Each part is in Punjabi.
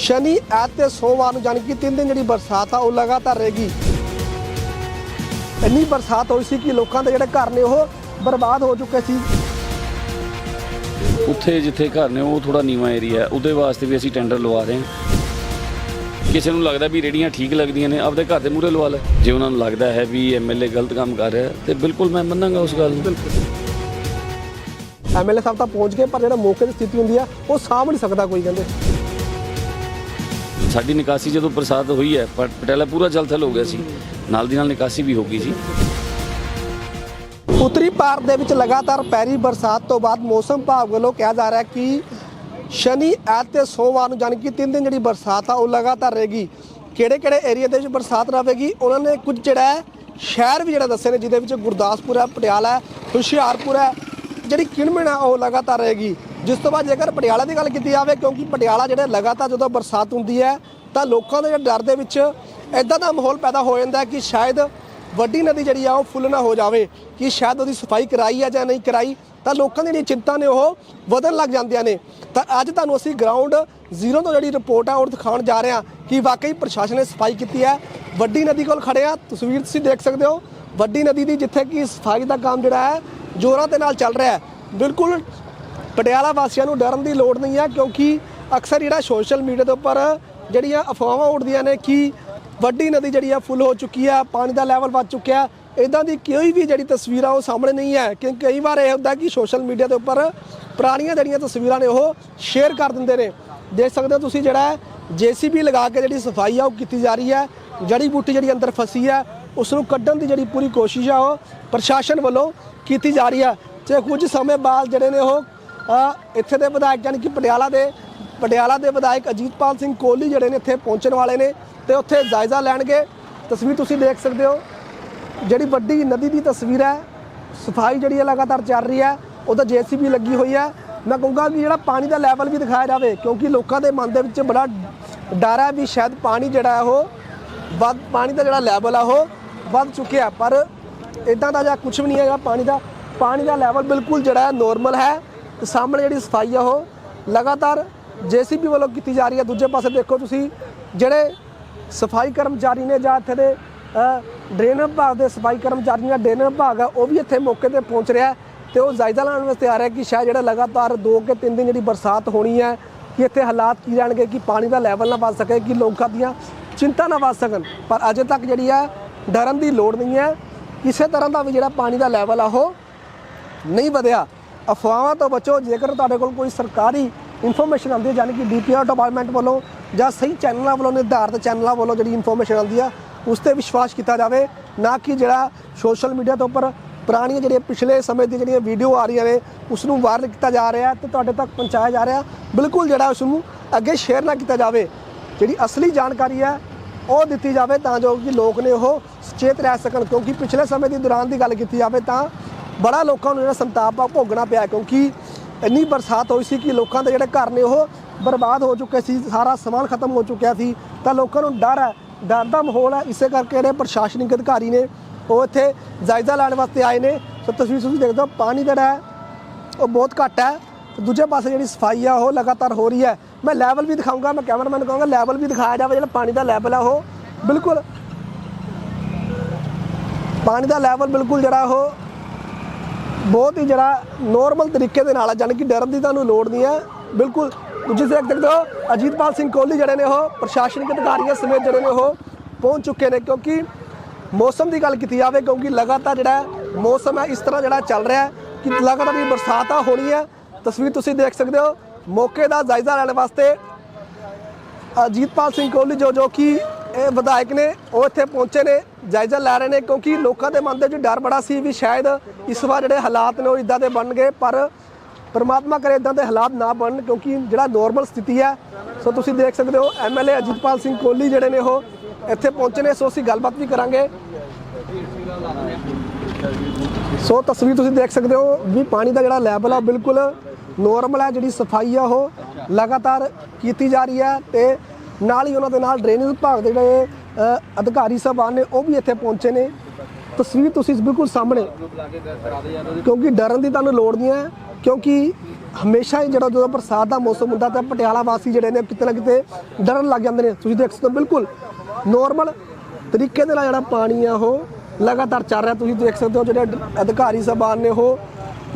ਸ਼ਨੀ ਐਤ ਤੇ ਸੋਮਵਾਰ ਨੂੰ ਜਾਣੀ ਕਿ ਤਿੰਨ ਦਿਨ ਜਿਹੜੀ ਬਰਸਾਤ ਆ ਉਹ ਲਗਾਤਾਰ ਰਹੇਗੀ। ਇੰਨੀ ਬਰਸਾਤ ਹੋਈ ਸੀ ਕਿ ਲੋਕਾਂ ਦੇ ਜਿਹੜੇ ਘਰ ਨੇ ਉਹ ਬਰਬਾਦ ਹੋ ਚੁੱਕੇ ਸੀ। ਉੱਥੇ ਜਿੱਥੇ ਘਰ ਨੇ ਉਹ ਥੋੜਾ ਨੀਵਾਂ ਏਰੀਆ ਹੈ। ਉਹਦੇ ਵਾਸਤੇ ਵੀ ਅਸੀਂ ਟੈਂਡਰ ਲਵਾ ਰਹੇ ਹਾਂ। ਕਿਸੇ ਨੂੰ ਲੱਗਦਾ ਵੀ ਰੇੜੀਆਂ ਠੀਕ ਲੱਗਦੀਆਂ ਨੇ ਆਪਦੇ ਘਰ ਦੇ ਮੂਹਰੇ ਲਵਾ ਲੈ। ਜੇ ਉਹਨਾਂ ਨੂੰ ਲੱਗਦਾ ਹੈ ਵੀ ਐਮਐਲਏ ਗਲਤ ਕੰਮ ਕਰ ਰਿਹਾ ਤੇ ਬਿਲਕੁਲ ਮੈਂ ਮੰਨਾਂਗਾ ਉਸ ਗੱਲ ਨੂੰ। ਐਮਐਲਏ ਸਾਹਿਬ ਤਾਂ ਪਹੁੰਚ ਗਏ ਪਰ ਜਿਹੜਾ ਮੌਕੇ ਦੀ ਸਥਿਤੀ ਹੁੰਦੀ ਆ ਉਹ ਸਾਂਭ ਨਹੀਂ ਸਕਦਾ ਕੋਈ ਕਹਿੰਦੇ। ਸਾਡੀ ਨਿਕਾਸੀ ਜਦੋਂ ਬਰਸਾਤ ਹੋਈ ਹੈ, ਪਰ ਪਟਿਆਲਾ ਪੂਰਾ ਜਲਥਲ ਹੋ ਗਿਆ ਸੀ। ਨਾਲ ਦੀ ਨਾਲ ਨਿਕਾਸੀ ਵੀ ਹੋ ਗਈ ਸੀ। ਉੱਤਰੀ ਭਾਰਤ ਦੇ ਵਿੱਚ ਲਗਾਤਾਰ ਪੈਰੀ ਬਰਸਾਤ ਤੋਂ ਬਾਅਦ ਮੌਸਮ ਵਿਭਾਗ ਵੱਲੋਂ ਕਿਹਾ ਜਾ ਰਿਹਾ ਕਿ ਸ਼ਨੀ ਐਤ ਤੇ ਸੋਮਵਾਰ ਨੂੰ ਜਾਣੀ ਕਿ ਤਿੰਨ ਦਿਨ ਜਿਹੜੀ ਬਰਸਾਤ ਆ, ਉਹ ਲਗਾਤਾਰ ਰਹੇਗੀ। ਕਿਹੜੇ ਕਿਹੜੇ ਏਰੀਆ ਦੇ ਵਿੱਚ ਬਰਸਾਤ ਰਹੇਗੀ? ਉਹਨਾਂ ਨੇ ਕੁਝ ਜਿਹੜਾ ਸ਼ਹਿਰ ਵੀ ਜਿਹੜਾ ਦੱਸੇ ਨੇ, ਜਿਹਦੇ ਵਿੱਚ ਗੁਰਦਾਸਪੁਰ ਹੈ, ਪਟਿਆਲਾ ਹੈ, ਹੁਸ਼ਿਆਰਪੁਰ ਹੈ, ਜਿਹੜੀ ਕਿਣਮਿਣ ਹੈ, ਉਹ ਲਗਾਤਾਰ ਰਹੇਗੀ। ਜਿਸ ਤੋਂ ਬਾਅਦ ਜੇਕਰ ਪਟਿਆਲਾ ਦੀ ਗੱਲ ਕੀਤੀ ਜਾਵੇ, ਕਿਉਂਕਿ ਪਟਿਆਲਾ ਜਿਹੜਾ ਲਗਾਤਾਰ ਜਦੋਂ ਬਰਸਾਤ ਹੁੰਦੀ ਹੈ, ਤਾਂ ਲੋਕਾਂ ਦੇ ਡਰ ਦੇ ਵਿੱਚ ਇਦਾਂ ਦਾ ਮਾਹੌਲ ਪੈਦਾ ਹੋ ਜਾਂਦਾ ਕਿ ਸ਼ਾਇਦ ਵੱਡੀ ਨਦੀ ਜਿਹੜੀ ਆ, ਉਹ ਫੁੱਲ ਨਾ ਹੋ ਜਾਵੇ, ਕਿ ਸ਼ਾਇਦ ਉਹਦੀ ਸਫ਼ਾਈ ਕਰਾਈ ਹੈ ਜਾਂ ਨਹੀਂ ਕਰਾਈ, ਤਾਂ ਲੋਕਾਂ ਦੀ ਜਿਹੜੀ ਚਿੰਤਾ ਨੇ ਉਹ ਵਧਣ ਲੱਗ ਜਾਂਦੀਆਂ ਨੇ। ਤਾਂ ਅੱਜ ਤੁਹਾਨੂੰ ਅਸੀਂ ਗਰਾਊਂਡ ਜ਼ੀਰੋ ਤੋਂ ਜਿਹੜੀ ਰਿਪੋਰਟ ਆ, ਉਹ ਦਿਖਾਉਣ ਜਾ ਰਹੇ ਹਾਂ ਕਿ ਵਾਕਈ ਪ੍ਰਸ਼ਾਸਨ ਨੇ ਸਫ਼ਾਈ ਕੀਤੀ ਹੈ। ਵੱਡੀ ਨਦੀ ਕੋਲ ਖੜੇ ਆ, ਤਸਵੀਰ ਤੁਸੀਂ ਦੇਖ ਸਕਦੇ ਹੋ। ਵੱਡੀ ਨਦੀ ਦੀ ਜਿੱਥੇ ਕਿ ਸਫ਼ਾਈ ਦਾ ਕੰਮ ਜਿਹੜਾ ਹੈ, ਜ਼ੋਰਾਂ ਦੇ ਨਾਲ ਚੱਲ ਰਿਹਾ ਹੈ। ਬਿਲਕੁਲ ਪਟਿਆਲਾ ਵਾਸੀਆਂ ਨੂੰ ਡਰਨ ਦੀ ਲੋੜ ਨਹੀਂ ਹੈ ਕਿਉਂਕਿ ਅਕਸਰ ਜਿਹੜਾ ਸੋਸ਼ਲ ਮੀਡੀਆ ਦੇ ਉੱਪਰ ਜਿਹੜੀਆਂ ਅਫਵਾਹਾਂ ਉੱਡਦੀਆਂ ਨੇ ਕਿ ਵੱਡੀ ਨਦੀ ਜਿਹੜੀ ਆ ਫੁੱਲ ਹੋ ਚੁੱਕੀ ਆ, ਪਾਣੀ ਦਾ ਲੈਵਲ ਵੱਧ ਚੁੱਕਿਆ ਇਦਾਂ ਦੀ ਕੋਈ ਵੀ ਜਿਹੜੀ ਤਸਵੀਰਾਂ ਉਹ ਸਾਹਮਣੇ ਨਹੀਂ ਹੈ ਕਿ ਕਈ ਵਾਰ ਇਹ ਹੁੰਦਾ ਕਿ ਸੋਸ਼ਲ ਮੀਡੀਆ ਦੇ ਉੱਪਰ ਪੁਰਾਣੀਆਂ ਜਿਹੜੀਆਂ ਤਸਵੀਰਾਂ ਨੇ ਉਹ ਸ਼ੇਅਰ ਕਰ ਦਿੰਦੇ ਨੇ। ਦੇਖ ਸਕਦੇ ਹੋ ਤੁਸੀਂ ਜਿਹੜਾ ਜੀਸੀਬੀ ਲਗਾ ਕੇ ਜਿਹੜੀ ਸਫ਼ਾਈ ਆ ਉਹ ਕੀਤੀ ਜਾ ਰਹੀ ਹੈ ਜੜੀ ਬੂਟੀ ਜਿਹੜੀ ਅੰਦਰ ਫਸੀ ਹੈ ਉਸ ਨੂੰ ਕੱਢਣ ਦੀ ਜਿਹੜੀ ਪੂਰੀ ਕੋਸ਼ਿਸ਼ ਆ ਉਹ ਪ੍ਰਸ਼ਾਸਨ ਵੱਲੋਂ ਕੀਤੀ ਜਾ ਰਹੀ ਹੈ ਤੇ ਕੁਝ ਸਮੇਂ ਬਾਅਦ ਜਿਹੜੇ ਨੇ ਉਹ ਇੱਥੇ ਦੇ ਵਿਧਾਇਕ ਯਾਨੀ ਕਿ ਪਟਿਆਲਾ ਦੇ ਪਟਿਆਲਾ ਦੇ ਵਿਧਾਇਕ ਅਜੀਤਪਾਲ ਸਿੰਘ ਕੋਹਲੀ ਜਿਹੜੇ ਨੇ ਇੱਥੇ ਪਹੁੰਚਣ ਵਾਲੇ ਨੇ ਤੇ ਉੱਥੇ ਜਾਇਜ਼ਾ ਲੈਣਗੇ। ਤਸਵੀਰ ਤੁਸੀਂ ਦੇਖ ਸਕਦੇ ਹੋ। ਜਿਹੜੀ ਵੱਡੀ ਨਦੀ ਦੀ ਤਸਵੀਰ ਹੈ, ਸਫ਼ਾਈ ਜਿਹੜੀ ਹੈ ਲਗਾਤਾਰ ਚੱਲ ਰਹੀ ਹੈ, ਉਹਦਾ ਜੀਸੀਬੀ ਲੱਗੀ ਹੋਈ ਹੈ। ਮੈਂ ਕਹੂੰਗਾ ਕਿ ਜਿਹੜਾ ਪਾਣੀ ਦਾ ਲੈਵਲ ਵੀ ਦਿਖਾਇਆ ਜਾਵੇ, ਕਿਉਂਕਿ ਲੋਕਾਂ ਦੇ ਮਨ ਦੇ ਵਿੱਚ ਬੜਾ ਡਰ ਹੈ ਵੀ ਸ਼ਾਇਦ ਪਾਣੀ ਜਿਹੜਾ ਹੈ ਉਹ ਵੱਧ, ਪਾਣੀ ਦਾ ਜਿਹੜਾ ਲੈਵਲ ਆ ਉਹ ਵੱਧ ਚੁੱਕਿਆ ਪਰ ਇਦਾਂ ਦਾ ਜਾਂ ਕੁਝ ਵੀ ਨਹੀਂ ਹੈਗਾ ਪਾਣੀ ਦਾ। ਪਾਣੀ ਦਾ ਲੈਵਲ ਬਿਲਕੁਲ ਜਿਹੜਾ ਹੈ ਨੋਰਮਲ ਹੈ। ਤੇ ਸਾਹਮਣੇ ਜਿਹੜੀ ਸਫ਼ਾਈ ਆ ਉਹ ਲਗਾਤਾਰ ਜੀਸੀਬੀ ਵੱਲੋਂ ਕੀਤੀ ਜਾ ਰਹੀ ਹੈ। ਦੂਜੇ ਪਾਸੇ ਦੇਖੋ ਤੁਸੀਂ, ਜਿਹੜੇ ਸਫ਼ਾਈ ਕਰਮਚਾਰੀ ਨੇ ਜਾਂ ਇੱਥੇ ਦੇ ਡਰੇਨ ਵਿਭਾਗ ਦੇ ਸਫ਼ਾਈ ਕਰਮਚਾਰੀ ਜਾਂ ਡਰੇਨ ਵਿਭਾਗ ਆ, ਉਹ ਵੀ ਇੱਥੇ ਮੌਕੇ ਤੇ ਪਹੁੰਚ ਰਿਹਾ ਹੈ ਤੇ ਉਹ ਜਾਇਜ਼ਾ ਲੈਣ ਵਾਸਤੇ ਆ ਰਿਹਾ ਕਿ ਸ਼ਾਇਦ ਜਿਹੜਾ ਲਗਾਤਾਰ 2 ਕਿ 3 ਦਿਨ ਜਿਹੜੀ ਬਰਸਾਤ ਹੋਣੀ ਹੈ, ਕਿ ਇੱਥੇ ਹਾਲਾਤ ਕੀ ਰਹਿਣਗੇ, ਕਿ ਪਾਣੀ ਦਾ ਲੈਵਲ ਨਾ ਵੱਧ ਸਕੇ, ਕਿ ਲੋਕਾਂ ਦੀਆਂ ਚਿੰਤਾ ਨਾ ਵੱਧ ਸਕਣ। ਪਰ ਅਜੇ ਤੱਕ ਜਿਹੜੀ ਹੈ, ਡਰਨ ਦੀ ਲੋੜ ਨਹੀਂ ਹੈ। ਕਿਸੇ ਤਰ੍ਹਾਂ ਦਾ ਵੀ ਜਿਹੜਾ ਪਾਣੀ ਦਾ ਲੈਵਲ ਆ ਉਹ ਨਹੀਂ ਵਧਿਆ। ਅਫਵਾਹਾਂ ਤੋਂ ਬਚੋ। ਜੇਕਰ ਤੁਹਾਡੇ ਕੋਲ ਕੋਈ ਸਰਕਾਰੀ ਇਨਫੋਰਮੇਸ਼ਨ ਆਉਂਦੀ ਹੈ ਯਾਨੀ ਕਿ ਡੀਪੀਆਰ ਡਿਪਾਰਟਮੈਂਟ ਵੱਲੋਂ ਜਾਂ ਸਹੀ ਚੈਨਲਾਂ ਵੱਲੋਂ, ਨਿਰਧਾਰਤ ਚੈਨਲਾਂ ਵੱਲੋਂ ਜਿਹੜੀ ਇਨਫੋਰਮੇਸ਼ਨ ਆਉਂਦੀ ਆ, ਉਸ ਤੇ ਵਿਸ਼ਵਾਸ ਕੀਤਾ ਜਾਵੇ। ਨਾ ਕਿ ਜਿਹੜਾ ਸੋਸ਼ਲ ਮੀਡੀਆ ਤੋਂ ਉੱਪਰ ਪੁਰਾਣੀਆਂ ਜਿਹੜੀਆਂ ਪਿਛਲੇ ਸਮੇਂ ਦੀਆਂ ਜਿਹੜੀਆਂ ਵੀਡੀਓ ਆ ਰਹੀਆਂ ਨੇ ਉਸ ਨੂੰ ਵਾਇਰਲ ਕੀਤਾ ਜਾ ਰਿਹਾ ਤੇ ਤੁਹਾਡੇ ਤੱਕ ਪਹੁੰਚਾਇਆ ਜਾ ਰਿਹਾ ਬਿਲਕੁਲ ਜਿਹੜਾ ਉਸ ਨੂੰ ਅੱਗੇ ਸ਼ੇਅਰ ਨਾ ਕੀਤਾ ਜਾਵੇ। ਜਿਹੜੀ ਅਸਲੀ ਜਾਣਕਾਰੀ ਹੈ, ਉਹ ਦਿੱਤੀ ਜਾਵੇ ਤਾਂ ਜੋ ਕਿ ਲੋਕ ਨੇ ਉਹ ਸੁਚੇਤ ਰਹਿ ਸਕਣ। ਕਿਉਂਕਿ ਪਿਛਲੇ ਸਮੇਂ ਦੀ ਦੌਰਾਨ ਦੀ ਗੱਲ ਕੀਤੀ ਜਾਵੇ ਤਾਂ ਬੜਾ ਲੋਕਾਂ ਨੂੰ ਜਿਹੜਾ ਸੰਤਾਪ ਆ ਭੋਗਣਾ ਪਿਆ ਕਿਉਂਕਿ ਇੰਨੀ ਬਰਸਾਤ ਹੋਈ ਸੀ ਕਿ ਲੋਕਾਂ ਦੇ ਜਿਹੜੇ ਘਰ ਨੇ ਉਹ ਬਰਬਾਦ ਹੋ ਚੁੱਕੇ ਸੀ, ਸਾਰਾ ਸਮਾਨ ਖਤਮ ਹੋ ਚੁੱਕਿਆ ਸੀ। ਤਾਂ ਲੋਕਾਂ ਨੂੰ ਡਰ ਹੈ, ਡਰ ਦਾ ਮਾਹੌਲ ਹੈ। ਇਸੇ ਕਰਕੇ ਜਿਹੜੇ ਪ੍ਰਸ਼ਾਸਨਿਕ ਅਧਿਕਾਰੀ ਨੇ, ਉਹ ਇੱਥੇ ਜਾਇਜ਼ਾ ਲੈਣ ਵਾਸਤੇ ਆਏ ਨੇ। ਸੋ ਤਸਵੀਰ ਤੁਸੀਂ ਦੇਖਦੇ ਹੋ, ਪਾਣੀ ਜਿਹੜਾ ਹੈ, ਉਹ ਬਹੁਤ ਘੱਟ ਹੈ। ਤੇ ਦੂਜੇ ਪਾਸੇ ਜਿਹੜੀ ਸਫ਼ਾਈ ਆ, ਉਹ ਲਗਾਤਾਰ ਹੋ ਰਹੀ ਹੈ। ਮੈਂ ਲੈਵਲ ਵੀ ਦਿਖਾਊਂਗਾ, ਮੈਂ ਕੈਮਰਾਮੈਨ ਨੂੰ ਕਹਾਂਗਾ ਲੈਵਲ ਵੀ ਦਿਖਾਇਆ ਜਾਵੇ, ਜਿਹੜਾ ਪਾਣੀ ਦਾ ਲੈਵਲ ਆ ਉਹ। ਬਿਲਕੁਲ। ਪਾਣੀ ਦਾ ਲੈਵਲ ਬਿਲਕੁਲ ਜਿਹੜਾ ਉਹ ਬਹੁਤ ਹੀ ਜਿਹੜਾ ਨੋਰਮਲ ਤਰੀਕੇ ਦੇ ਨਾਲ ਹੈ ਜਾਣੀ ਕਿ ਡਰਨ ਦੀ ਤੁਹਾਨੂੰ ਲੋੜ ਨਹੀਂ ਹੈ ਬਿਲਕੁਲ, ਤੁਸੀਂ ਦੇਖ ਸਕਦੇ ਹੋ, ਅਜੀਤਪਾਲ ਸਿੰਘ ਕੋਹਲੀ ਜਿਹੜੇ ਨੇ ਉਹ ਪ੍ਰਸ਼ਾਸਨਿਕ ਅਧਿਕਾਰੀਆਂ ਸਮੇਤ ਜਿਹੜੇ ਨੇ ਉਹ ਪਹੁੰਚ ਚੁੱਕੇ ਨੇ, ਕਿਉਂਕਿ ਮੌਸਮ ਦੀ ਗੱਲ ਕੀਤੀ ਜਾਵੇ, ਕਿਉਂਕਿ ਲਗਾਤਾਰ ਜਿਹੜਾ ਮੌਸਮ ਹੈ, ਇਸ ਤਰ੍ਹਾਂ ਜਿਹੜਾ ਚੱਲ ਰਿਹਾ ਹੈ ਕਿ ਲਗਾਤਾਰ ਜਿਹੜੀ ਬਰਸਾਤ ਆ ਹੋਣੀ ਹੈ। ਤਸਵੀਰ ਤੁਸੀਂ ਦੇਖ ਸਕਦੇ ਹੋ, ਮੌਕੇ ਦਾ ਜਾਇਜ਼ਾ ਲੈਣ ਵਾਸਤੇ ਅਜੀਤਪਾਲ ਸਿੰਘ ਕੋਹਲੀ ਜੋ ਜੋ ਕਿ ਇਹ ਵਿਧਾਇਕ ਨੇ, ਉਹ ਇੱਥੇ ਪਹੁੰਚੇ ਨੇ, ਜਾਇਜ਼ਾ ਲੈ ਰਹੇ ਨੇ ਕਿਉਂਕਿ ਲੋਕਾਂ ਦੇ ਮਨ ਦੇ ਵਿੱਚ ਡਰ ਬੜਾ ਸੀ ਵੀ ਸ਼ਾਇਦ ਇਸ ਵਾਰ ਜਿਹੜੇ ਹਾਲਾਤ ਨੇ ਉਹ ਇਦਾਂ ਦੇ ਬਣ ਗਏ ਪਰ ਪਰਮਾਤਮਾ ਕਰੇ ਇਦਾਂ ਦੇ ਹਾਲਾਤ ਨਾ ਬਣਨ ਕਿਉਂਕਿ ਜਿਹੜਾ ਨੋਰਮਲ ਸਥਿਤੀ ਹੈ, ਸੋ ਤੁਸੀਂ ਦੇਖ ਸਕਦੇ ਹੋ ਐਮਐਲਏ ਅਜੀਤਪਾਲ ਸਿੰਘ ਕੋਹਲੀ ਜਿਹੜੇ ਨੇ ਉਹ ਇੱਥੇ ਪਹੁੰਚੇ ਨੇ, ਸੋ ਅਸੀਂ ਗੱਲਬਾਤ ਵੀ ਕਰਾਂਗੇ। ਸੋ ਤਸਵੀਰ ਤੁਸੀਂ ਦੇਖ ਸਕਦੇ ਹੋ ਵੀ ਪਾਣੀ ਦਾ ਜਿਹੜਾ ਲੈਵਲ ਆ ਬਿਲਕੁਲ ਨੋਰਮਲ ਹੈ, ਜਿਹੜੀ ਸਫ਼ਾਈ ਆ ਉਹ ਲਗਾਤਾਰ ਕੀਤੀ ਜਾ ਰਹੀ ਹੈ ਤੇ ਨਾਲ ਹੀ ਉਹਨਾਂ ਦੇ ਨਾਲ ਡਰੇਨੇਜ ਵਿਭਾਗ ਦੇ ਜਿਹੜੇ ਅਧਿਕਾਰੀ ਸਾਹਿਬਾਨ ਨੇ ਉਹ ਵੀ ਇੱਥੇ ਪਹੁੰਚੇ ਨੇ। ਤਸਵੀਰ ਤੁਸੀਂ ਬਿਲਕੁਲ ਸਾਹਮਣੇ। ਕਿਉਂਕਿ ਡਰਨ ਦੀ ਤੁਹਾਨੂੰ ਲੋੜ ਨਹੀਂ ਹੈ, ਕਿਉਂਕਿ ਹਮੇਸ਼ਾ ਹੀ ਜਿਹੜਾ ਜਦੋਂ ਬਰਸਾਤ ਦਾ ਮੌਸਮ ਹੁੰਦਾ ਤਾਂ ਪਟਿਆਲਾ ਵਾਸੀ ਜਿਹੜੇ ਨੇ ਕਿਤੇ ਨਾ ਕਿਤੇ ਡਰਨ ਲੱਗ ਜਾਂਦੇ ਨੇ। ਤੁਸੀਂ ਦੇਖ ਸਕਦੇ ਹੋ ਬਿਲਕੁਲ ਨੋਰਮਲ ਤਰੀਕੇ ਦੇ ਨਾਲ ਜਿਹੜਾ ਪਾਣੀ ਆ ਉਹ ਲਗਾਤਾਰ ਚੱਲ ਰਿਹਾ। ਤੁਸੀਂ ਦੇਖ ਸਕਦੇ ਹੋ ਜਿਹੜੇ ਅਧਿਕਾਰੀ ਸਾਹਿਬਾਨ ਨੇ ਉਹ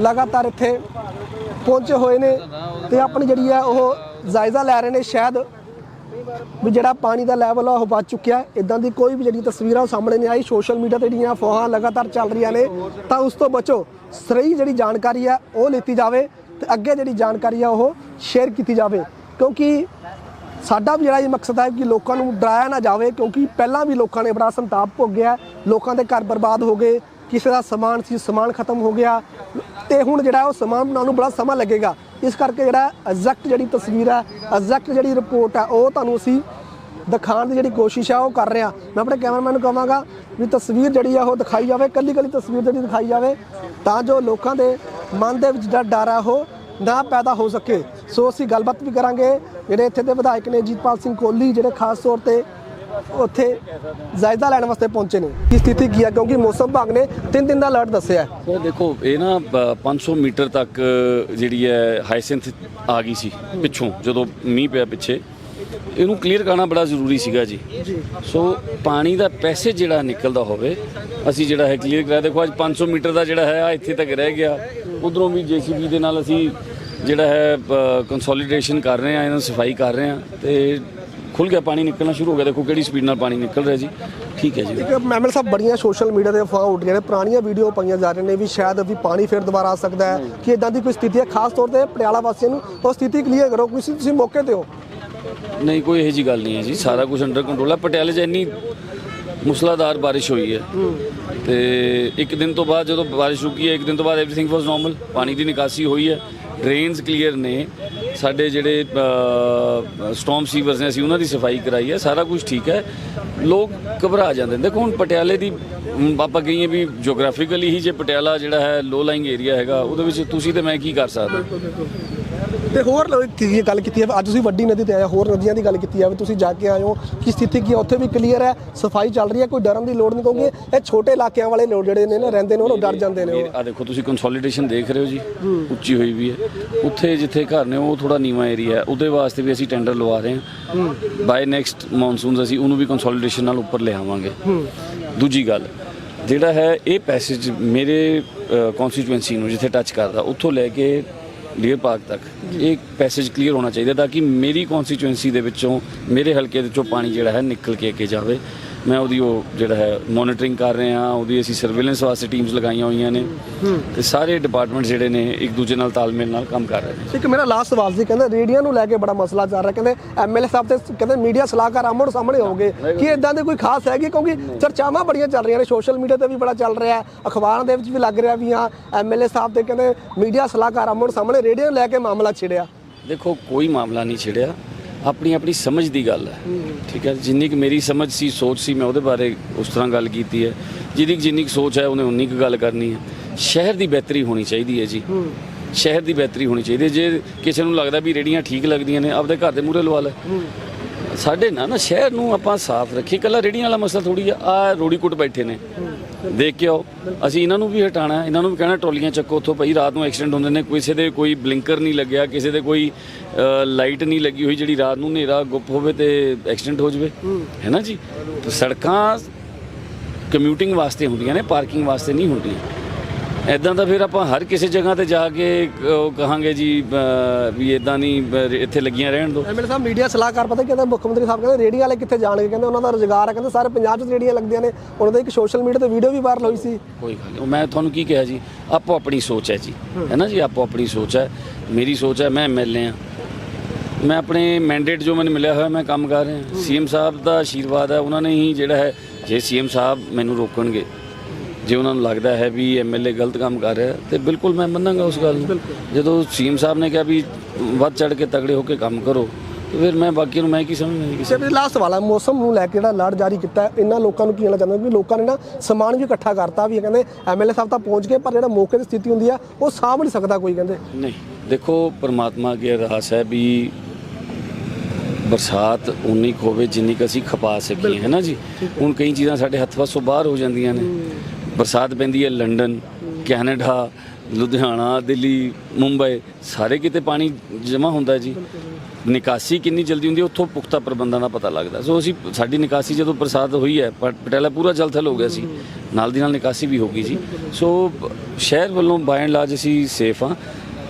ਲਗਾਤਾਰ ਇੱਥੇ ਪਹੁੰਚੇ ਹੋਏ ਨੇ ਤੇ ਆਪਣੀ ਜਿਹੜੀ ਆ ਉਹ ਜਾਇਜ਼ਾ ਲੈ ਰਹੇ ਨੇ ਸ਼ਾਇਦ ਵੀ ਜਿਹੜਾ ਪਾਣੀ ਦਾ ਲੈਵਲ ਆ ਉਹ ਵੱਧ ਚੁੱਕਿਆ ਹੈ। ਇਦਾਂ ਦੀ ਕੋਈ ਵੀ ਜਿਹੜੀ ਤਸਵੀਰਾਂ ਉਹ ਸਾਹਮਣੇ ਨਹੀਂ ਆਈ ਸੋਸ਼ਲ ਮੀਡੀਆ ਤੇ ਜਿਹੜੀਆਂ ਫੋਹਾਂ ਲਗਾਤਾਰ ਚੱਲ ਰਹੀਆਂ ਨੇ, ਤਾਂ ਉਸ ਤੋਂ ਬਚੋ। ਸਹੀ ਜਿਹੜੀ ਜਾਣਕਾਰੀ ਆ, ਉਹ ਲਿੱਤੀ ਜਾਵੇ ਤੇ ਅੱਗੇ ਜਿਹੜੀ ਜਾਣਕਾਰੀ ਆ, ਉਹ ਸ਼ੇਅਰ ਕੀਤੀ ਜਾਵੇ। ਕਿਉਂਕਿ ਸਾਡਾ ਵੀ ਜਿਹੜਾ ਇਹ ਮਕਸਦ ਹੈ ਕਿ ਲੋਕਾਂ ਨੂੰ ਡਰਾਇਆ ਨਾ ਜਾਵੇ, ਕਿਉਂਕਿ ਪਹਿਲਾਂ ਵੀ ਲੋਕਾਂ ਨੇ ਬੜਾ ਸੰਤਾਪ ਭੋਗਿਆ। ਲੋਕਾਂ ਦੇ ਘਰ ਬਰਬਾਦ ਹੋ ਗਏ, ਕਿਸੇ ਦਾ ਸਮਾਨ ਸੀ, ਸਮਾਨ ਖਤਮ ਹੋ ਗਿਆ ਤੇ ਹੁਣ ਜਿਹੜਾ ਉਹ ਸਮਾਨ ਬਣਾਉਣ ਨੂੰ ਬੜਾ ਸਮਾਂ ਲੱਗੇਗਾ। ਇਸ ਕਰਕੇ ਜਿਹੜਾ ਐਗਜ਼ੈਕਟ ਜਿਹੜੀ ਤਸਵੀਰ ਹੈ, ਐਗਜ਼ੈਕਟ ਜਿਹੜੀ ਰਿਪੋਰਟ ਹੈ, ਉਹ ਤੁਹਾਨੂੰ ਅਸੀਂ ਦਿਖਾਉਣ ਦੀ ਜਿਹੜੀ ਕੋਸ਼ਿਸ਼ ਆ ਉਹ ਕਰ ਰਿਹਾ ਮੈਂ ਆਪਣੇ ਕੈਮਰਾਮੈਨ ਨੂੰ ਕਹਾਂਗਾ ਵੀ ਤਸਵੀਰ ਜਿਹੜੀ ਆ, ਉਹ ਦਿਖਾਈ ਜਾਵੇ ਕੱਲੀ ਕੱਲੀ ਤਸਵੀਰ ਜਿਹੜੀ ਦਿਖਾਈ ਜਾਵੇ, ਤਾਂ ਜੋ ਲੋਕਾਂ ਦੇ ਮਨ ਦੇ ਵਿੱਚ ਜਿਹੜਾ ਡਰ ਆ, ਉਹ ਨਾ ਪੈਦਾ ਹੋ ਸਕੇ। ਸੋ ਅਸੀਂ ਗੱਲਬਾਤ ਵੀ ਕਰਾਂਗੇ। ਜਿਹੜੇ ਇੱਥੇ ਦੇ ਵਿਧਾਇਕ ਨੇ, ਜੀਤਪਾਲ ਸਿੰਘ ਕੋਹਲੀ, ਜਿਹੜੇ ਖਾਸ ਤੌਰ ਤੇ ਉੱਥੇ ਜਾਇਜ਼ਾ ਲੈਣ ਵਾਸਤੇ ਪਹੁੰਚੇ ਨੇ। ਕੀ ਸਥਿਤੀ ਕੀ ਹੈ ਕਿਉਂਕਿ ਮੌਸਮ ਵਿਭਾਗ ਨੇ ਤਿੰਨ ਦਿਨ ਦਾ ਅਲਰਟ ਦੱਸਿਆ ਹੈ। ਉਹ ਦੇਖੋ ਇਹ ਨਾ ਬ- 500 ਮੀਟਰ ਤੱਕ ਜਿਹੜੀ ਹੈ ਹਾਈਸਿੰਥ ਆ ਗਈ ਸੀ ਪਿੱਛੋਂ ਜਦੋਂ ਮੀਂਹ ਪਿਆ ਪਿੱਛੇ। ਇਹਨੂੰ ਕਲੀਅਰ ਕਰਨਾ ਬੜਾ ਜ਼ਰੂਰੀ ਸੀਗਾ ਜੀ। ਸੋ ਪਾਣੀ ਦਾ ਪੈਸੇਜ ਜਿਹੜਾ ਨਿਕਲਦਾ ਹੋਵੇ ਅਸੀਂ ਜਿਹੜਾ ਹੈ ਕਲੀਅਰ ਕਰਾ ਦੇਖੋ ਅੱਜ 500 ਮੀਟਰ ਦਾ ਜਿਹੜਾ ਹੈ ਆ ਇੱਥੇ ਤੱਕ ਰਹਿ ਗਿਆ। ਉਧਰੋਂ ਵੀ ਜੀਸੀਬੀ ਦੇ ਨਾਲ ਅਸੀਂ ਜਿਹੜਾ ਹੈ ਕੰਸੋਲੀਡੇਸ਼ਨ ਕਰ ਰਹੇ ਆ ਇਹਨਾਂ ਨੂੰ ਸਫ਼ਾਈ ਕਰ ਰਹੇ ਆ ਤੇ ਖੁੱਲ ਗਿਆ ਪਾਣੀ ਨਿਕਲਣਾ ਸ਼ੁਰੂ ਹੋ ਗਿਆ ਦੇਖੋ ਕਿਹੜੀ ਸਪੀਡ ਨਾਲ ਪਾਣੀ ਨਿਕਲ ਰਿਹਾ ਜੀ ਠੀਕ ਹੈ ਜੀ ਇੱਕ ਮੈਮਲ ਸਾਹਿਬ ਬੜੀਆਂ ਸੋਸ਼ਲ ਮੀਡੀਆ ਤੇ ਅਫਵਾਹਾਂ ਉੱਡ ਰਹੀਆਂ ਨੇ ਪੁਰਾਣੀਆਂ ਵੀਡੀਓ ਪਾਈਆਂ ਜਾ ਰਹੀਆਂ ਨੇ ਵੀ ਸ਼ਾਇਦ ਵੀ ਪਾਣੀ ਫਿਰ ਦੁਬਾਰਾ ਆ ਸਕਦਾ ਹੈ ਕਿ ਇਦਾਂ ਦੀ ਕੋਈ ਸਥਿਤੀ ਹੈ ਖਾਸ ਤੌਰ ਤੇ ਪਟਿਆਲਾ ਵਾਸੀਆਂ ਨੂੰ ਉਹ ਸਥਿਤੀ ਕਲੀਅਰ ਕਰੋ ਕਿਸੇ ਤੁਸੀਂ ਮੌਕੇ ਤੇ ਹੋ ਨਹੀਂ ਕੋਈ ਇਹੋ ਜੀ ਗੱਲ ਨਹੀਂ ਹੈ ਜੀ ਸਾਰਾ ਕੁਝ ਅੰਡਰ ਕੰਟਰੋਲ ਹੈ ਪਟਿਆਲੇ 'ਚ ਇੰਨੀ ਮੁਸਲਾਧਾਰ ਬਾਰਿਸ਼ ਹੋਈ ਹੈ ਤੇ ਇੱਕ ਦਿਨ ਤੋਂ ਬਾਅਦ ਜਦੋਂ ਬਾਰਿਸ਼ ਰੁਕੀ ਹੈ ਇੱਕ ਦਿਨ ਤੋਂ ਬਾਅਦ एवरीथिंग ਵਾਸ ਨਾਰਮਲ ਪਾਣੀ ਦੀ ਨਿਕਾਸੀ ਹੋਈ ਹੈ ਡਰੇਨਸ ਕਲੀਅਰ ਨੇ ਸਾਡੇ ਜਿਹੜੇ ਸਟਾਰਮ ਸੀਵਰਸ ਨੇ, ਅਸੀਂ ਉਹਨਾਂ ਦੀ ਸਫ਼ਾਈ ਕਰਾਈ ਹੈ, ਸਾਰਾ ਕੁਝ ਠੀਕ ਹੈ। ਲੋਕ ਘਬਰਾ ਜਾਂਦੇ ਨੇ। ਦੇਖੋ, ਹੁਣ ਪਟਿਆਲੇ ਦੀ ਆਪਾਂ ਕਹੀਏ ਵੀ ਜੀਓਗ੍ਰਾਫੀਕਲੀ ਹੀ ਜੇ ਪਟਿਆਲਾ ਜਿਹੜਾ ਹੈ ਲੋ ਲਾਈਂਗ ਏਰੀਆ ਹੈਗਾ, ਉਹਦੇ ਵਿੱਚ ਤੁਸੀਂ ਤੇ ਮੈਂ ਕੀ ਕਰ ਸਕਦਾ? ਤੇ ਹੋਰ ਲੋ- ਗੱਲ ਕੀਤੀ ਜਾਵੇ ਅੱਜ ਤੁਸੀਂ ਵੱਡੀ ਨਦੀ ਤੇ ਆਏ ਹੋਰ ਨਦੀਆਂ ਦੀ ਗੱਲ ਕੀਤੀ ਜਾਵੇ ਤੁਸੀਂ ਜਾ ਕੇ ਆਏ ਹੋ, ਕਿ ਸਥਿਤੀ ਕੀ ਹੈ? ਉੱਥੇ ਵੀ ਕਲੀਅਰ ਹੈ? ਸਫ਼ਾਈ ਚੱਲ ਰਹੀ ਹੈ? ਕੋਈ ਡਰਨ ਦੀ ਲੋੜ ਨਹੀਂ ਕਿਉਂਕਿ ਇਹ ਛੋਟੇ ਇਲਾਕਿਆਂ ਵਾਲੇ ਲੋਕ ਜਿਹੜੇ ਨੇ ਨਾ, ਰਹਿੰਦੇ ਨੇ ਉਹ ਡਰ ਜਾਂਦੇ ਨੇ ਆ ਦੇਖੋ, ਤੁਸੀਂ ਕੰਸੋਲੀਡੇਸ਼ਨ ਦੇਖ ਰਹੇ ਹੋ ਜੀ। ਉੱਚੀ ਹੋਈ ਵੀ ਹੈ। ਉੱਥੇ ਜਿੱਥੇ ਘਰ ਨੇ, ਉਹ ਥੋੜਾ ਨੀਵਾ ਏਰੀਆ ਹੈ। ਉਹਦੇ ਵਾਸਤੇ ਵੀ ਅਸੀਂ ਟੈਂਡਰ ਲਵਾ ਰਹੇ ਹਾਂ। ਬਾਈ ਨੈਕਸਟ ਮੌਨਸੂਨਸ ਅਸੀਂ ਉਹਨੂੰ ਵੀ ਕੰਸੋਲੀਡੇਸ਼ਨ ਨਾਲ ਉੱਪਰ ਲਿਆਵਾਂਗੇ। ਦੂਜੀ ਗੱਲ, ਜਿਹੜਾ ਹੈ, ਇਹ ਪੈਸੇਜ ਮੇਰੇ ਕਨਸਟੀਚੁਐਂਸੀ ਨੂੰ ਜਿੱਥੇ ਟੱਚ ਕਰਦਾ, ਉੱਥੋਂ ਲੈ ਕੇ ਡੀਅਰ ਪਾਰਕ ਤੱਕ। ਇਹ ਪੈਸੇਜ ਕਲੀਅਰ ਹੋਣਾ ਚਾਹੀਦਾ ਤਾਂ ਕਿ ਮੇਰੀ ਕਨਸਟੀਚੁਐਂਸੀ ਦੇ ਵਿੱਚੋਂ, ਮੇਰੇ ਹਲਕੇ ਦੇ ਵਿੱਚੋਂ ਪਾਣੀ ਜਿਹੜਾ ਹੈ ਨਿਕਲ ਕੇ ਅੱਗੇ ਜਾਵੇ। ਮੈਂ ਉਹਦੀ ਉਹ ਜਿਹੜਾ ਹੈ ਮੋਨੀਟਰਿੰਗ ਕਰ ਰਹੇ ਹਾਂ ਉਹਦੀ ਅਸੀਂ ਸਰਵੇਲੈਂਸ ਵਾਸਤੇ ਟੀਮਸ ਲਗਾਈਆਂ ਹੋਈਆਂ ਨੇ। ਤੇ ਸਾਰੇ ਡਿਪਾਰਟਮੈਂਟ ਜਿਹੜੇ ਨੇ ਇੱਕ ਦੂਜੇ ਨਾਲ ਤਾਲਮੇਲ ਨਾਲ ਕੰਮ ਕਰ ਰਹੇ ਨੇ। ਇੱਕ ਮੇਰਾ ਲਾਸਟ ਸਵਾਲ ਸੀ ਕਹਿੰਦੇ ਰੇਡੀਆਂ ਨੂੰ ਲੈ ਕੇ ਬੜਾ ਮਸਲਾ ਚੱਲ ਰਿਹਾ ਕਹਿੰਦੇ ਐਮਐਲਏ ਸਾਹਿਬ ਤੇ ਕਹਿੰਦੇ ਮੀਡੀਆ ਸਲਾਹਕਾਰ ਆਮਣ ਸਾਹਮਣੇ ਹੋਗੇ ਕੀ ਇਦਾਂ ਦੇ ਕੋਈ ਖਾਸ ਹੈਗੀ ਕਿਉਂਕਿ ਚਰਚਾਵਾਂ ਬੜੀਆਂ ਚੱਲ ਰਹੀਆਂ ਨੇ ਸੋਸ਼ਲ ਮੀਡੀਆ ਤੇ ਵੀ ਬੜਾ ਚੱਲ ਰਿਹਾ ਅਖਬਾਰਾਂ ਦੇ ਵਿੱਚ ਵੀ ਲੱਗ ਰਿਹਾ ਵੀ ਹਾਂ ਐਮਐਲਏ ਸਾਹਿਬ ਤੇ ਕਹਿੰਦੇ ਮੀਡੀਆ ਸਲਾਹਕਾਰ ਆਮਣ ਸਾਹਮਣੇ ਨੂੰ ਲੈ ਕੇ ਮਾਮਲਾ ਛਿੜਿਆ। ਦੇਖੋ ਕੋਈ ਮਾਮਲਾ ਨਹੀਂ ਛਿੜਿਆ। ਆਪਣੀ ਆਪਣੀ ਸਮਝ ਦੀ ਗੱਲ ਹੈ। ਠੀਕ ਹੈ ਜਿੰਨੀ ਕਿ ਮੇਰੀ ਸਮਝ ਸੀ ਸੋਚ ਸੀ ਮੈਂ ਉਹਦੇ ਬਾਰੇ ਉਸ ਤਰ੍ਹਾਂ ਗੱਲ ਕੀਤੀ ਹੈ। ਜਿਹਦੀ ਜਿੰਨੀ ਕੁ ਸੋਚ ਹੈ ਉਹਨੇ ਉਨੀ ਕੁ ਗੱਲ ਕਰਨੀ ਹੈ। ਸ਼ਹਿਰ ਦੀ ਬਿਹਤਰੀ ਹੋਣੀ ਚਾਹੀਦੀ ਹੈ ਜੀ। ਸ਼ਹਿਰ ਦੀ ਬਿਹਤਰੀ ਹੋਣੀ ਚਾਹੀਦੀ ਹੈ। ਜੇ ਕਿਸੇ ਨੂੰ ਲੱਗਦਾ ਵੀ ਰੇੜੀਆਂ ਠੀਕ ਲੱਗਦੀਆਂ ਨੇ ਆਪਦੇ ਘਰ ਦੇ ਮੂਹਰੇ ਲਵਾ ਲੈ। ਸਾਡੇ ਨਾ ਨਾ ਸ਼ਹਿਰ ਨੂੰ ਆਪਾਂ ਸਾਫ਼ ਰੱਖੀ ਕੱਲਾ ਰੇੜੀਆਂ ਵਾਲਾ ਮਸਲਾ ਥੋੜੀ ਆ। ਰੋੜੀ ਕੁੱਟ ਬੈਠੇ ਨੇ। ਦੇਖ ਕੇ ਆਓ ਅਸੀਂ ਇਹਨਾਂ ਨੂੰ ਵੀ ਹਟਾਣਾ ਹੈ, ਇਹਨਾਂ ਨੂੰ ਵੀ ਕਹਿਣਾ ਟਰਾਲੀਆਂ ਚੱਕੋ ਉੱਥੋਂ ਭਾਈ ਰਾਤ ਨੂੰ ਐਕਸੀਡੈਂਟ ਹੁੰਦੇ ਨੇ ਕਿਸੇ ਦੇ ਕੋਈ ਬਲਿੰਕਰ ਨਹੀਂ ਲੱਗਿਆ ਕਿਸੇ ਦੇ ਕੋਈ ਲਾਈਟ ਨਹੀਂ ਲੱਗੀ ਹੋਈ ਜਿਹੜੀ ਰਾਤ ਨੂੰ ਹਨੇਰਾ ਗੁੱਪ ਹੋਵੇ ਤੇ ਐਕਸੀਡੈਂਟ ਹੋ ਜਾਵੇ ਹੈ। ਨਾ ਜੀ? ਸੜਕਾਂ ਕਮਿਊਟਿੰਗ ਵਾਸਤੇ ਹੁੰਦੀਆਂ ਨੇ ਪਾਰਕਿੰਗ ਵਾਸਤੇ ਨਹੀਂ ਹੁੰਦੀਆਂ। ਐਦਾਂ ਤਾਂ ਫਿਰ ਆਪਾਂ ਹਰ ਕਿਸੇ ਜਗ੍ਹਾ ਤੇ ਜਾ ਕੇ ਉਹ ਕਹਾਂਗੇ ਜੀ ਵੀ ਇਦਾਂ ਨਹੀਂ ਇੱਥੇ ਲੱਗੀਆਂ ਰਹਿਣ ਦੋ। ਐਮਐਲਏ ਸਾਹਿਬ ਮੀਡੀਆ ਸਲਾਹਕਾਰ ਪਤਾ ਕਹਿੰਦੇ? ਮੁੱਖ ਮੰਤਰੀ ਸਾਹਿਬ ਕਹਿੰਦੇ ਰੇਡੀਓ ਵਾਲੇ ਕਿੱਥੇ ਜਾਣਗੇ? ਕਹਿੰਦੇ ਉਹਨਾਂ ਦਾ ਰੋਜ਼ਗਾਰ ਹੈ ਕਹਿੰਦੇ ਸਾਰੇ ਪੰਜਾਬ 'ਚ ਰੇਡੀਆਂ ਲੱਗਦੀਆਂ ਨੇ। ਉਹਨਾਂ ਦਾ ਇੱਕ ਸੋਸ਼ਲ ਮੀਡੀਆ ਤੇ ਵੀਡੀਓ ਵੀ ਵਾਇਰਲ ਹੋਈ ਸੀ। ਕੋਈ ਗੱਲ ਨਹੀਂ ਮੈਂ ਤੁਹਾਨੂੰ ਕੀ ਕਿਹਾ ਜੀ? ਆਪੋ ਆਪਣੀ ਸੋਚ ਹੈ ਜੀ। ਹੈ ਨਾ ਜੀ? ਆਪੋ ਆਪਣੀ ਸੋਚ ਹੈ। ਮੇਰੀ ਸੋਚ ਹੈ ਮੈਂ ਐਮਐਲਏ ਆ ਮੈਂ ਆਪਣੇ ਮੈਂਡੇਟ ਜੋ ਮੈਨੂੰ ਮਿਲਿਆ ਹੋਇਆ ਮੈਂ ਕੰਮ ਕਰ ਰਿਹਾ ਸੀਐਮ ਸਾਹਿਬ ਦਾ ਆਸ਼ੀਰਵਾਦ ਹੈ। ਉਹਨਾਂ ਨੇ ਹੀ ਜਿਹੜਾ ਹੈ ਜੇ ਸੀਐਮ ਸਾਹਿਬ ਮੈਨੂੰ ਰੋਕਣਗੇ ਜੇ ਉਹਨਾਂ ਨੂੰ ਲੱਗਦਾ ਹੈ ਵੀ ਐਮਐਲਏ ਗਲਤ ਕੰਮ ਕਰ ਰਿਹਾ ਤੇ ਬਿਲਕੁਲ ਮੈਂ ਮੰਨਾਂਗਾ ਉਸ ਗੱਲ ਨੂੰ। ਜਦੋਂ ਸੀਐਮ ਸਾਹਿਬ ਨੇ ਕਿਹਾ ਵੀ ਵੱਧ ਚੜ ਕੇ ਤਗੜੇ ਹੋ ਕੇ ਕੰਮ ਕਰੋ ਤੇ ਫਿਰ ਮੈਂ ਬਾਕੀ ਨੂੰ ਮੈਂ ਕੀ ਸਮਝਣਾ ਕਿਸੇ ਤੇ ਲਾਸਟ ਸਵਾਲ ਹੈ ਮੌਸਮ ਨੂੰ ਲੈ ਕੇ ਜਿਹੜਾ ਲੜ ਜਾਰੀ ਕੀਤਾ ਇਹਨਾਂ ਲੋਕਾਂ ਨੂੰ ਕੀ ਕਹਿਣਾ ਚਾਹੁੰਦੇ ਵੀ ਲੋਕਾਂ ਨੇ ਨਾ ਸਮਾਨ ਵੀ ਇਕੱਠਾ ਕਰਤਾ ਵੀ ਇਹ ਕਹਿੰਦੇ ਐਮਐਲਏ ਸਾਹਿਬ ਤਾਂ ਪਹੁੰਚ ਗਏ ਪਰ ਜਿਹੜਾ ਮੌਕੇ ਦੀ ਸਥਿਤੀ ਹੁੰਦੀ ਆ ਉਹ ਸਾਂਭ ਨਹੀਂ ਸਕਦਾ ਕੋਈ ਕਹਿੰਦੇ। ਨਹੀਂ ਦੇਖੋ ਪਰਮਾਤਮਾ ਅੱਗੇ ਅਰਦਾਸ ਹੈ ਵੀ ਬਰਸਾਤ ਉਨੀ ਹੋਵੇ ਜਿੰਨੀ ਕੁ ਅਸੀਂ ਖਪਾ ਸਕੀਏ ਹੈ ਨਾ ਜੀ? ਹੁਣ ਕਈ ਚੀਜ਼ਾਂ ਸਾਡੇ ਹੱਥ ਵੱਸੋਂ ਬਾਹਰ ਹੋ ਜਾਂਦੀਆਂ ਨੇ। ਬਰਸਾਤ ਪੈਂਦੀ ਹੈ, ਲੰਡਨ, ਕੈਨੇਡਾ, ਲੁਧਿਆਣਾ, ਦਿੱਲੀ, ਮੁੰਬਈ, ਸਾਰੇ ਕਿਤੇ ਪਾਣੀ ਜਮ੍ਹਾਂ ਹੁੰਦਾ ਜੀ। ਨਿਕਾਸੀ ਕਿੰਨੀ ਜਲਦੀ ਹੁੰਦੀ ਹੈ, ਉੱਥੋਂ ਪੁਖਤਾ ਪ੍ਰਬੰਧਾਂ ਦਾ ਪਤਾ ਲੱਗਦਾ। ਸੋ ਅਸੀਂ, ਸਾਡੀ ਨਿਕਾਸੀ ਜਦੋਂ ਬਰਸਾਤ ਹੋਈ ਹੈ ਪਟਿਆਲਾ ਪੂਰਾ ਜਲਥਲ ਹੋ ਗਿਆ ਸੀ। ਨਾਲ ਦੀ ਨਾਲ ਨਿਕਾਸੀ ਵੀ ਹੋ ਗਈ ਜੀ ਸੋ, ਸ਼ਹਿਰ ਵੱਲੋਂ ਬਾਈ ਐਂਡ ਲਾਰਜ ਅਸੀਂ ਸੇਫ ਹਾਂ।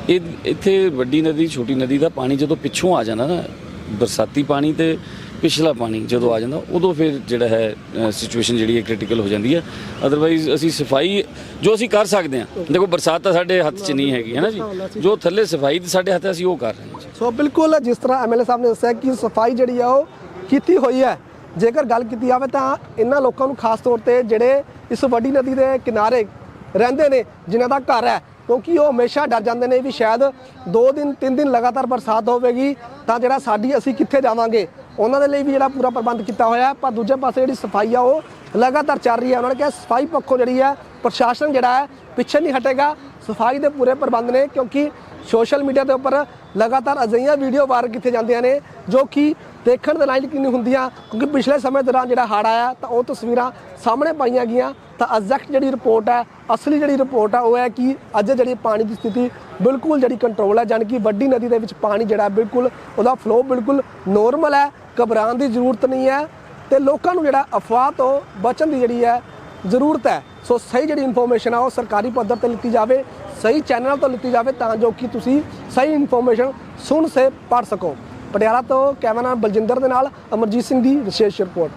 ਇਹ, ਇੱਥੇ ਵੱਡੀ ਨਦੀ, ਛੋਟੀ ਨਦੀ ਦਾ ਪਾਣੀ ਜਦੋਂ ਪਿੱਛੋਂ ਆ ਜਾਂਦਾ ਨਾ, ਬਰਸਾਤੀ ਪਾਣੀ ਤੇ ਪਿਛਲਾ ਪਾਣੀ ਜਦੋਂ ਆ ਜਾਂਦਾ, ਉਦੋਂ ਫਿਰ ਜਿਹੜਾ ਹੈ ਸਿਚੁਏਸ਼ਨ ਜਿਹੜੀ ਹੈ ਕ੍ਰਿਟੀਕਲ ਹੋ ਜਾਂਦੀ ਹੈ। ਅਦਰਵਾਈਜ਼ ਅਸੀਂ ਸਫ਼ਾਈ ਜੋ ਅਸੀਂ ਕਰ ਸਕਦੇ ਹਾਂ, ਦੇਖੋ ਬਰਸਾਤ ਤਾਂ ਸਾਡੇ ਹੱਥ 'ਚ ਨਹੀਂ ਹੈਗੀ ਹੈ ਨਾ ਜੀ? ਜੋ ਥੱਲੇ ਸਫ਼ਾਈ ਸਾਡੇ ਹੱਥ ਅਸੀਂ ਉਹ ਕਰ ਰਹੇ ਹਾਂ ਜੀ। ਸੋ ਬਿਲਕੁਲ ਜਿਸ ਤਰ੍ਹਾਂ ਐਮਐਲਏ ਸਾਹਿਬ ਨੇ ਦੱਸਿਆ ਕਿ ਸਫ਼ਾਈ ਜਿਹੜੀ ਆ ਉਹ ਕੀਤੀ ਹੋਈ ਹੈ। ਜੇਕਰ ਗੱਲ ਕੀਤੀ ਜਾਵੇ ਤਾਂ ਇਹਨਾਂ ਲੋਕਾਂ ਨੂੰ ਖਾਸ ਤੌਰ ਤੇ ਜਿਹੜੇ ਇਸ ਵੱਡੀ ਨਦੀ ਦੇ ਕਿਨਾਰੇ ਰਹਿੰਦੇ ਨੇ, ਜਿਨ੍ਹਾਂ ਦਾ ਘਰ ਹੈ, ਕਿਉਂਕਿ ਉਹ ਹਮੇਸ਼ਾ ਡਰ ਜਾਂਦੇ ਨੇ ਵੀ ਸ਼ਾਇਦ 2 ਦਿਨ 3 ਦਿਨ ਲਗਾਤਾਰ ਬਰਸਾਤ ਹੋਵੇਗੀ, ਤਾਂ ਜਿਹੜਾ ਸਾਡੀ ਅਸੀਂ ਕਿੱਥੇ ਜਾਵਾਂਗੇ? ਉਹਨਾਂ ਦੇ ਲਈ ਵੀ ਜਿਹੜਾ ਪੂਰਾ ਪ੍ਰਬੰਧ ਕੀਤਾ ਹੋਇਆ ਪਰ ਦੂਜੇ ਪਾਸੇ ਜਿਹੜੀ ਸਫ਼ਾਈ ਆ, ਉਹ ਲਗਾਤਾਰ ਚੱਲ ਰਹੀ ਹੈ। ਉਹਨਾਂ ਨੇ ਕਿਹਾ ਸਫ਼ਾਈ ਪੱਖੋਂ ਜਿਹੜੀ ਹੈ, ਪ੍ਰਸ਼ਾਸਨ ਜਿਹੜਾ ਹੈ, ਪਿੱਛੇ ਨਹੀਂ ਹਟੇਗਾ। ਸਫ਼ਾਈ ਦੇ ਪੂਰੇ ਪ੍ਰਬੰਧ ਨੇ, ਕਿਉਂਕਿ ਸੋਸ਼ਲ ਮੀਡੀਆ ਦੇ ਉੱਪਰ ਲਗਾਤਾਰ ਅਜਿਹੀਆਂ ਵੀਡੀਓ ਵਾਇਰਲ ਕੀਤੀਆਂ ਜਾਂਦੀਆਂ ਨੇ, ਜੋ ਕਿ ਦੇਖਣ ਦੇ ਲਾਇਕ ਨਹੀਂ ਹੁੰਦੀਆਂ। ਕਿਉਂਕਿ ਪਿਛਲੇ ਸਮੇਂ ਦੌਰਾਨ ਜਿਹੜਾ ਹੜ੍ਹ ਆਇਆ, ਤਾਂ ਉਹ ਤਸਵੀਰਾਂ ਸਾਹਮਣੇ ਪਾਈਆਂ ਗਈਆਂ। ਤਾਂ ਐਗਜ਼ੈਕਟ ਜਿਹੜੀ ਰਿਪੋਰਟ ਹੈ, ਅਸਲੀ ਜਿਹੜੀ ਰਿਪੋਰਟ ਹੈ ਉਹ ਹੈ ਕਿ ਅੱਜ ਜਿਹੜੀ ਪਾਣੀ ਦੀ ਸਥਿਤੀ ਬਿਲਕੁਲ ਜਿਹੜੀ ਕੰਟਰੋਲ ਹੈ ਜਾਣੀ ਕਿ ਵੱਡੀ ਨਦੀ ਦੇ ਵਿੱਚ ਪਾਣੀ ਜਿਹੜਾ ਬਿਲਕੁਲ ਉਹਦਾ ਫਲੋ ਬਿਲਕੁਲ ਨੋਰਮਲ ਹੈ ਘਬਰਾਉਣ ਦੀ ਜ਼ਰੂਰਤ ਨਹੀਂ ਹੈ ਤੇ ਲੋਕਾਂ ਨੂੰ ਜਿਹੜਾ ਅਫਵਾਹ ਤੋਂ ਬਚਣ ਦੀ ਜਿਹੜੀ ਹੈ ਜ਼ਰੂਰਤ ਹੈ। ਸੋ ਸਹੀ ਜਿਹੜੀ ਇਨਫੋਰਮੇਸ਼ਨ ਆ, ਉਹ ਸਰਕਾਰੀ ਪੱਧਰ ਤੇ ਲਿੱਤੀ ਜਾਵੇ, ਸਹੀ ਚੈਨਲ ਤੋਂ ਲਿੱਤੀ ਜਾਵੇ ਤਾਂ ਜੋ ਕਿ ਤੁਸੀਂ ਸਹੀ ਇਨਫੋਰਮੇਸ਼ਨ ਸੁਣ, ਸੇ ਪੜ ਸਕੋ। ਪਟਿਆਲਾ ਤੋਂ ਕੈਮਰਾਮੈਨ ਬਲਜਿੰਦਰ ਦੇ ਨਾਲ ਅਮਰਜੀਤ ਸਿੰਘ ਦੀ ਵਿਸ਼ੇਸ਼ ਰਿਪੋਰਟ।